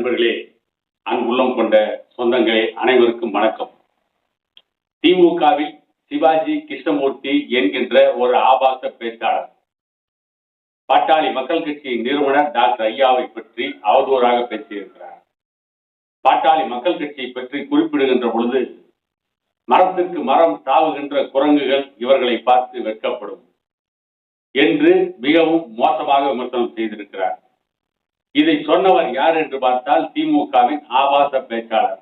நண்பர்களே அங்குள்ளம் கொண்ட சொந்தங்களே அனைவருக்கும் வணக்கம். திமுகவில் சிவாஜி கிருஷ்ணமூர்த்தி என்கின்ற ஒரு ஆபாச பேச்சாளர். பாட்டாளி மக்கள் கட்சியின் நிறுவனர் டாக்டர் ஐயாவை பற்றி அவதூறாக பேசியிருக்கிறார். பாட்டாளி மக்கள் கட்சியை பற்றி குறிப்பிடுகின்ற பொழுது மரத்திற்கு மரம் தாவுகின்ற குரங்குகள் இவர்களை பார்த்து வெட்கப்படும் என்று மிகவும் மோசமாக விமர்சனம் செய்திருக்கிறார். இதை சொன்னவர் யார் என்று பார்த்தால் திமுகவின் ஆபாச பேச்சாளர்.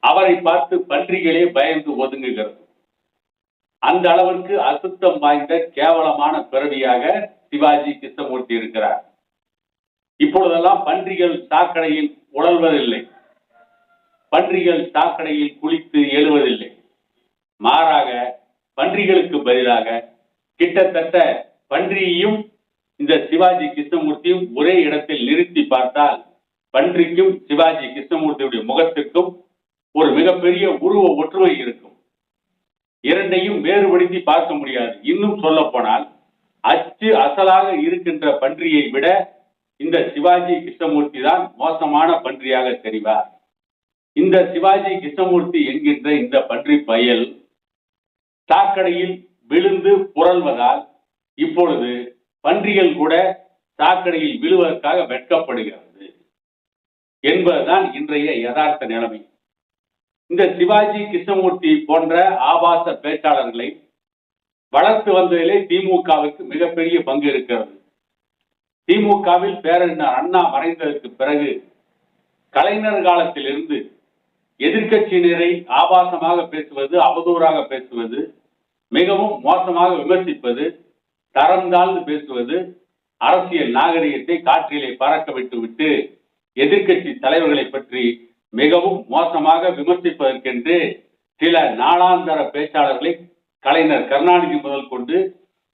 அவரை பார்த்து பன்றிகளே பயந்து ஒதுங்குகிறது. அந்த அளவிற்கு அசுத்தம் வாய்ந்த கேவலமான பிறவியாக சிவாஜி கிருஷ்ணமூர்த்தி இருக்கிறார். இப்பொழுதெல்லாம் பன்றிகள் சாக்கடையில் உழல்வதில்லை. பன்றிகள் சாக்கடையில் குளித்து எழுவதில்லை. மாறாக பன்றிகளுக்கு பதிலாக கிட்டத்தட்ட பன்றியையும் இந்த சிவாஜி கிருஷ்ணமூர்த்தியும் ஒரே இடத்தில் நிறுத்தி பார்த்தால் பன்றிக்கும் சிவாஜி கிருஷ்ணமூர்த்தியுடைய முகத்திற்கும் ஒரு மிகப்பெரிய உருவ ஒற்றுமை இருக்கும். இரண்டையும் வேறுபடுத்தி பார்க்க முடியாது. இன்னும் சொல்ல போனால் அச்சு அசலாக இருக்கின்ற பன்றியை விட இந்த சிவாஜி கிருஷ்ணமூர்த்தி தான் மோசமான பன்றியாக தெரிவார். இந்த சிவாஜி கிருஷ்ணமூர்த்தி என்கின்ற இந்த பன்றி பயல் சாக்கடையில் விழுந்து புரள்வதால் இப்பொழுது பன்றிகள் கூட சாக்கடையில் விழுவதற்காக வெட்கப்படுகிறது என்பதுதான் இன்றைய யதார்த்த நிலைமை. இந்த சிவாஜி கிருஷ்ணமூர்த்தி போன்ற ஆபாச பேச்சாளர்களை வளர்த்து வந்ததிலே திமுகவுக்கு மிகப்பெரிய பங்கு இருக்கிறது. திமுகவில் பேரறிஞர் அண்ணா மறைந்ததற்கு பிறகு கலைஞர் காலத்திலிருந்து எதிர்க்கட்சியினரை ஆபாசமாக பேசுவது அவதூறாக பேசுவது மிகவும் மோசமாக விமர்சிப்பது தரம் தாழ்ந்து பேசுவது அரசியல் நாகரிகத்தை காற்றிலே பறக்க விட்டுவிட்டு எதிர்கட்சி எதிர்க்கட்சி தலைவர்களை பற்றி மிகவும் மோசமாக விமர்சிப்பதற்கென்று சில நாளாந்தர பேச்சாளர்களை கலைஞர் கருணாநிதி முதல் கொண்டு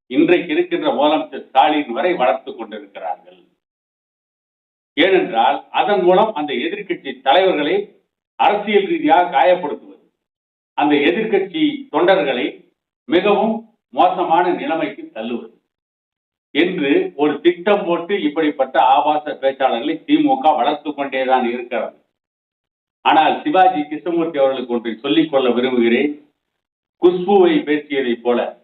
இன்றைக்கு இருக்கின்ற முதலமைச்சர் ஸ்டாலின் வரை வளர்த்து கொண்டிருக்கிறார்கள். ஏனென்றால் அதன் மூலம் அந்த எதிர்க்கட்சி தலைவர்களை அரசியல் ரீதியாக காயப்படுத்துவது அந்த எதிர்க்கட்சி தொண்டர்களை மிகவும் மோசமான நிலைமைக்கு தள்ளுவது. என்று ஒரு திட்டம் போட்டு இப்படிப்பட்ட ஆபாச பேச்சாளர்களை திமுக வளர்த்து கொண்டேதான் இருக்கிறது. ஆனால் சிவாஜி கிருஷ்ணமூர்த்தி அவர்களுக்கு ஒன்றை சொல்லிக் கொள்ள விரும்புகிறேன். குஷ்புவை பேசியதைப் போல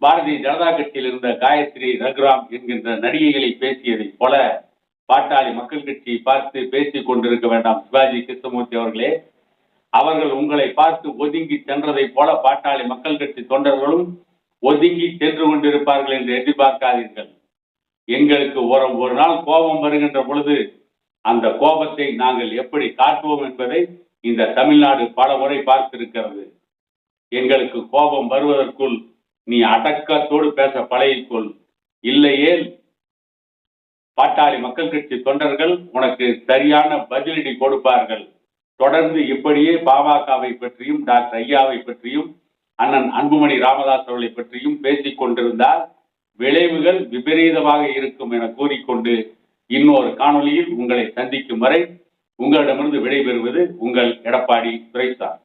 பாரதிய ஜனதா கட்சியில் இருந்த காயத்ரி ரகுராம் என்கின்ற நடிகைகளை பேசியதைப் போல பாட்டாளி மக்கள் கட்சியை பார்த்து பேசிக் கொண்டிருக்க வேண்டாம் சிவாஜி கிருஷ்ணமூர்த்தி அவர்களே. அவர்கள் உங்களை பார்த்து ஒதுங்கி சென்றதை போல பாட்டாளி மக்கள் கட்சி தொண்டர்களும் ஒதுங்கி சென்று கொண்டிருப்பார்கள் என்று எதிர்பார்க்காதீர்கள். எங்களுக்கு ஒரு ஒரு நாள் கோபம் வருகின்ற பொழுது அந்த கோபத்தை நாங்கள் எப்படி காட்டுவோம் என்பதை இந்த தமிழ்நாடு பல முறை பார்த்திருக்கிறது. எங்களுக்கு கோபம் வருவதற்குள் நீ அடக்கத்தோடு பேச பழகிக்கொள் இல்லையேல் பாட்டாளி மக்கள் கட்சி தொண்டர்கள் உனக்கு சரியான பதிலடி கொடுப்பார்கள். தொடர்ந்து இப்படியே பாமகவை பற்றியும் டாக்டர் ஐயாவை பற்றியும் அண்ணன் அன்புமணி ராமதாஸ் அவர்களை பற்றியும் பேசிக் கொண்டிருந்தால் விளைவுகள் விபரீதமாக இருக்கும் என கூறிக்கொண்டு இன்னொரு காணொலியில் உங்களை சந்திக்கும் வரை உங்களிடமிருந்து விடைபெறுவது உங்கள் எடப்பாடி துரைசாமி.